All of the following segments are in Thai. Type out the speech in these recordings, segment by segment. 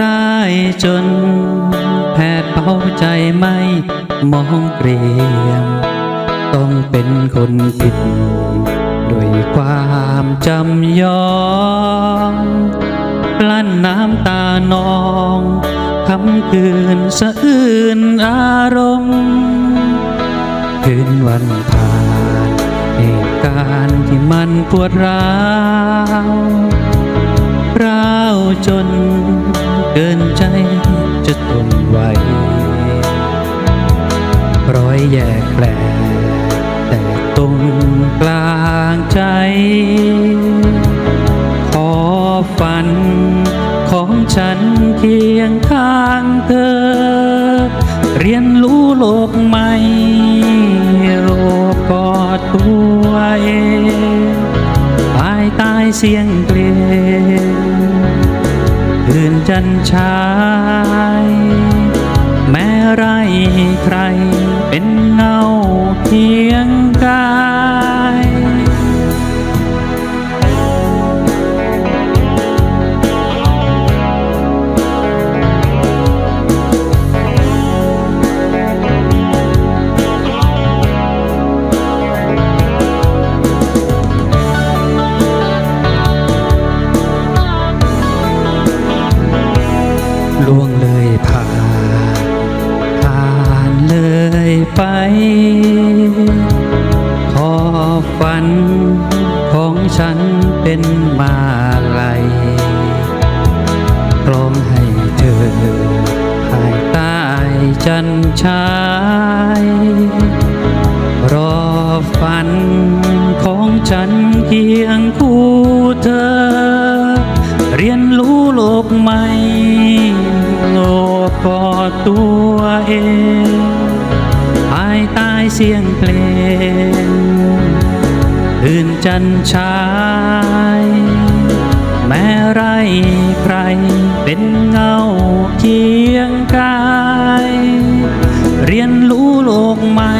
ร้ายจนแพทย์เป่าใจไม่มองเกรียม ต้องเป็นคนผิด ด้วยความจำยอมกลั้นน้ำตานองคำคืนสะอื้นอารมณ์คืนวันผ่านเหตุการณ์ที่มันปวดร้าว จน เกินใจจะทนไหวร้อยแยกแปลแต่ตรงกลางใจ ขอฝันของฉันเคียงข้างเธอ เรียนรู้โลกใหม่โลกกอดตัวเองภายใต้เสียงเพลง คืนจันชาย แม้ไรใครเป็นเงาเพียงกาย ฝันของฉันเป็นมาลัยร้องให้เธอภายใต้จันชายรอฝันของฉันเคียงคู่เธอ เรียนรู้โลกใหม่ โลกกอดตัวเอง ภายใต้เสียงเพลง จันชาย แม้ไรใครเป็นเงาเคียงกาย เรียนรู้โลกใหม่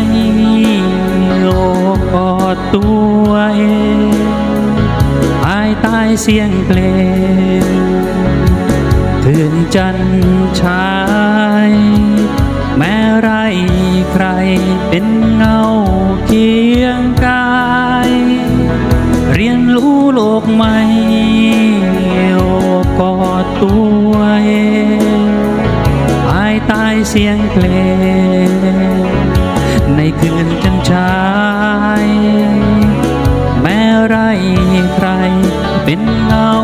โลกกอดตัวเองภายใต้เสียงเพลงคืนจันชาย แม้ไรใครเป็นเงา ตัวเองภายใต้เสียงเพลง ในคืนจันชายแม้ไรใครเป็นเงา